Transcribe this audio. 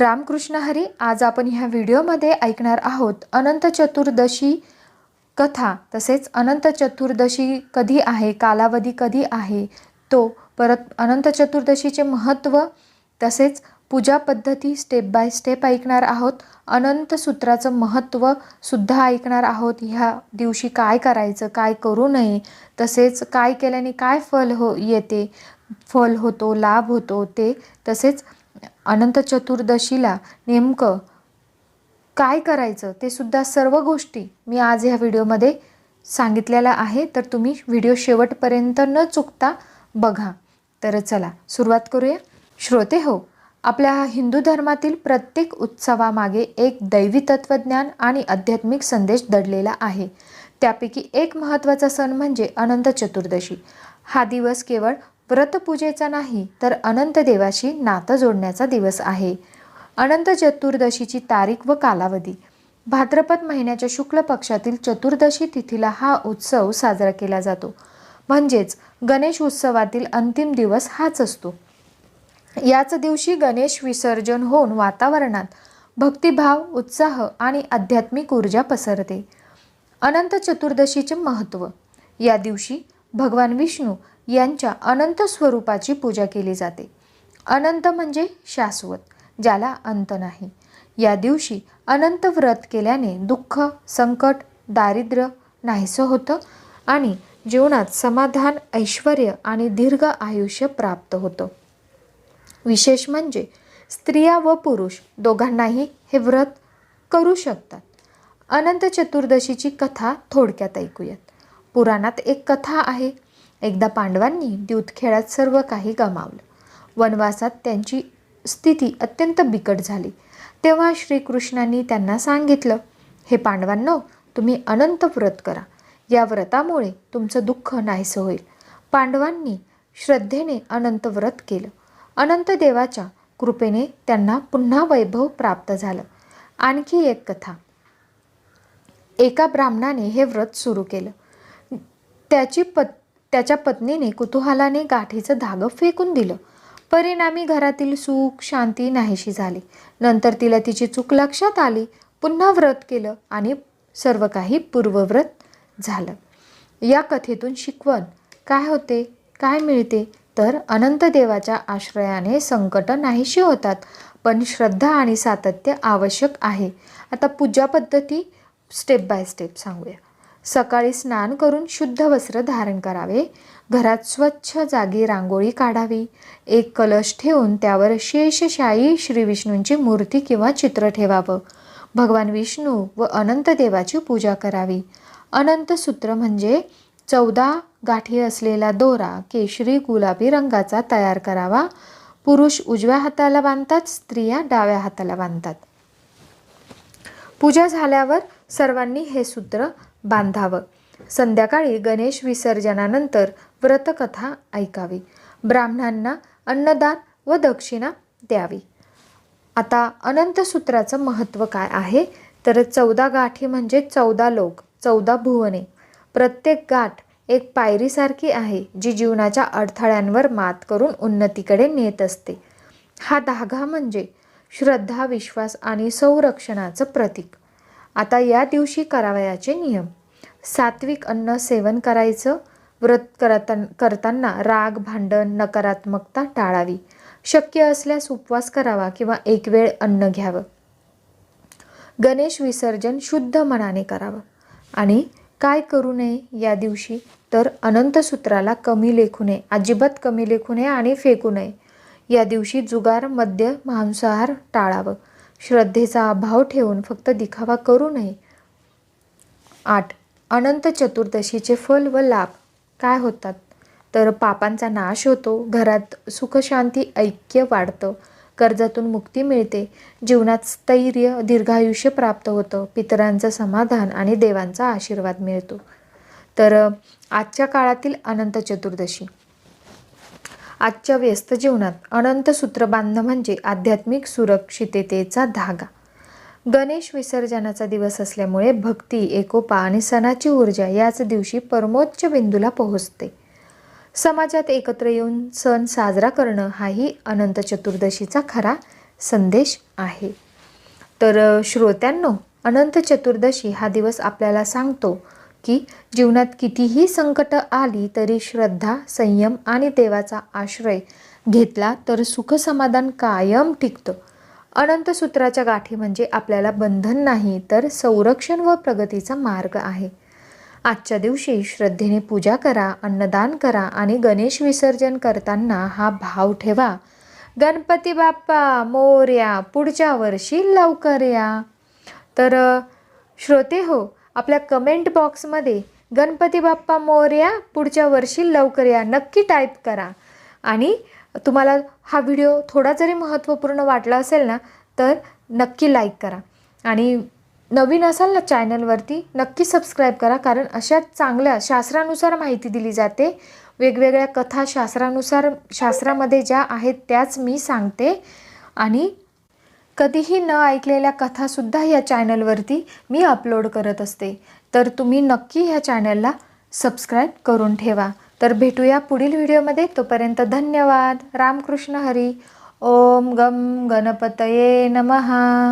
रामकृष्ण हरी आज आपण ह्या व्हिडिओमध्ये ऐकणार आहोत अनंत चतुर्दशी कथा. तसेच अनंत चतुर्दशी कधी आहे कालावधी कधी आहे तो परत अनंत चतुर्दशीचे महत्त्व तसेच पूजा पद्धती स्टेप बाय स्टेप ऐकणार आहोत. अनंत सूत्राचं महत्त्व सुद्धा ऐकणार आहोत. ह्या दिवशी काय करायचं काय करू नये तसेच काय केल्याने काय फल हो येते फल होतो लाभ होतो ते तसेच अनंत चतुर्दशीला नेमकं काय करायचं ते सुद्धा सर्व गोष्टी मी आज ह्या व्हिडिओमध्ये सांगितलेल्या आहे. तर तुम्ही व्हिडिओ शेवटपर्यंत न चुकता बघा. तर चला सुरुवात करूया. श्रोते हो आपल्या हिंदू धर्मातील प्रत्येक उत्सवामागे एक दैवी तत्त्वज्ञान आणि आध्यात्मिक संदेश दडलेला आहे. त्यापैकी एक महत्त्वाचा सण म्हणजे अनंत चतुर्दशी. हा दिवस केवळ व्रतपूजेचा नाही तर अनंत देवाशी नातं जोडण्याचा दिवस आहे. अनंत चतुर्दशीची तारीख व कालावधी. भाद्रपद महिन्याच्या शुक्ल पक्षातील चतुर्दशी तिथीला हा उत्सव साजरा केला जातो. म्हणजेच गणेश उत्सवातील अंतिम दिवस हाच असतो. याच दिवशी गणेश विसर्जन होऊन वातावरणात भक्तिभाव उत्साह आणि आध्यात्मिक ऊर्जा पसरते. अनंत चतुर्दशीचे महत्त्व. या दिवशी भगवान विष्णू यांच्या अनंत स्वरूपाची पूजा केली जाते. अनंत म्हणजे शाश्वत ज्याला अंत नाही. या दिवशी अनंत व्रत केल्याने दुःख संकट दारिद्र्य नाहीसं होतं आणि जीवनात समाधान ऐश्वर आणि दीर्घ आयुष्य प्राप्त होतं. विशेष म्हणजे स्त्रिया व पुरुष दोघांनाही हे व्रत करू शकतात. अनंत चतुर्दशीची कथा थोडक्यात ऐकूयात. पुराणात एक कथा आहे. एकदा पांडवांनी द्यूतखेळात सर्व काही गमावलं. वनवासात त्यांची स्थिती अत्यंत बिकट झाली. तेव्हा श्रीकृष्णांनी त्यांना सांगितलं हे पांडवांनो तुम्ही अनंत व्रत करा. या व्रतामुळे तुमचं दुःख नाहीसं होईल. पांडवांनी श्रद्धेने अनंत व्रत केलं. अनंत देवाच्या कृपेने त्यांना पुन्हा वैभव प्राप्त झालं. आणखी एक कथा. एका ब्राह्मणाने हे व्रत सुरू केलं. त्याची पत् त्याच्या पत्नीने कुतूहलाने गाठीचं धागं फेकून दिलं. परिणामी घरातील सुख शांती नाहीशी झाली. नंतर तिला तिची चूक लक्षात आली. पुन्हा व्रत केलं आणि सर्व काही पूर्वव्रत झालं. या कथेतून शिकवण काय होते? काय मिळते? तर अनंत देवाच्या आश्रयाने संकट नाहीशी होतात पण श्रद्धा आणि सातत्य आवश्यक आहे. आता पूजा पद्धती स्टेप बाय स्टेप सांगूया. सकाळी स्नान करून शुद्ध वस्त्र धारण करावे. घरात स्वच्छ जागी रांगोळी काढावी. एक कलश ठेवून त्यावर शेषशाही श्री विष्णूंची मूर्ती किंवा चित्र ठेवावं. भगवान विष्णू व अनंत देवाची पूजा करावी. अनंत सूत्र म्हणजे चौदा गाठी असलेला दोरा केशरी गुलाबी रंगाचा तयार करावा. पुरुष उजव्या हाताला बांधतात स्त्रिया डाव्या हाताला बांधतात. पूजा झाल्यावर सर्वांनी हे सूत्र बांधावं. संध्याकाळी गणेश विसर्जनानंतर व्रतकथा ऐकावी. ब्राह्मणांना अन्नदान व दक्षिणा द्यावी. आता अनंत सूत्राचं महत्त्व काय आहे? तर चौदा गाठी म्हणजे चौदा लोक चौदा भुवने. प्रत्येक गाठ एक पायरीसारखी आहे जी जीवनाच्या अडथळ्यांवर मात करून उन्नतीकडे नेत असते. हा धागा म्हणजे श्रद्धा विश्वास आणि संरक्षणाचं प्रतीक. आता या दिवशी करावयाचे नियम. सात्विक अन्न सेवन करायचं. व्रत करता करताना राग भांडण नकारात्मकता टाळावी. शक्य असल्यास उपवास करावा किंवा एक वेळ अन्न घ्यावं. गणेश विसर्जन शुद्ध मनाने करावं. आणि काय करू नये या दिवशी? तर अनंत सूत्राला कमी लेखू नये. अजिबात कमी लेखू नये आणि फेकू नये. या दिवशी जुगार मद्य मांसाहार टाळावं. श्रद्धेचा अभाव ठेवून फक्त दिखावा करू नये. आठ. अनंत चतुर्दशीचे फल व लाभ. काय होतात? तर पापांचा नाश होतो घरात सुखशांती ऐक्य वाढतं कर्जातून मुक्ती मिळते जीवनात स्थैर्य दीर्घायुष्य प्राप्त होतं पितरांचं समाधान आणि देवांचा आशीर्वाद मिळतो. तर आजच्या काळातील अनंत चतुर्दशी. आजच्या व्यस्त जीवनात अनंत सूत्र बांधणं म्हणजे आध्यात्मिक सुरक्षिततेचा धागा. गणेश विसर्जनाचा दिवस असल्यामुळे भक्ती एकोपा आणि सणाची ऊर्जा याच दिवशी परमोच्च बिंदूला पोहोचते. समाजात एकत्र येऊन सण साजरा करणं हाही अनंत चतुर्दशीचा खरा संदेश आहे. तर श्रोत्यांनो अनंत चतुर्दशी हा दिवस आपल्याला सांगतो की जीवनात कितीही संकट आली तरी श्रद्धा संयम आणि देवाचा आश्रय घेतला तर सुखसमाधान कायम टिकतं. अनंत सूत्राच्या गाठी म्हणजे आपल्याला बंधन नाही तर संरक्षण व प्रगतीचा मार्ग आहे. आजच्या दिवशी श्रद्धेने पूजा करा अन्नदान करा आणि गणेश विसर्जन करताना हा भाव ठेवा. गणपती बाप्पा मोर्या पुढच्या वर्षी लवकर या. तर श्रोते हो आपल्या कमेंट बॉक्समध्ये गणपती बाप्पा मोर्या पुढच्या वर्षी लवकर या. नक्की टाईप करा. आणि तुम्हाला हा व्हिडिओ थोडा जरी महत्त्वपूर्ण वाटला असेल ना तर नक्की लाईक करा. आणि नवीन असाल ना चॅनलवरती नक्की सबस्क्राईब करा. कारण अशा चांगल्या शास्त्रानुसार माहिती दिली जाते. वेगवेगळ्या कथा शास्त्रानुसार शास्त्रामध्ये ज्या आहेत त्याच मी सांगते. आणि कधीही न ऐकलेल्या कथासुद्धा या चॅनलवरती मी अपलोड करत असते. तर तुम्ही नक्की ह्या चॅनलला सबस्क्राईब करून ठेवा. तर भेटूया पुढील व्हिडिओमध्ये. तोपर्यंत धन्यवाद. रामकृष्ण हरी. ओम गम गणपतये नमहा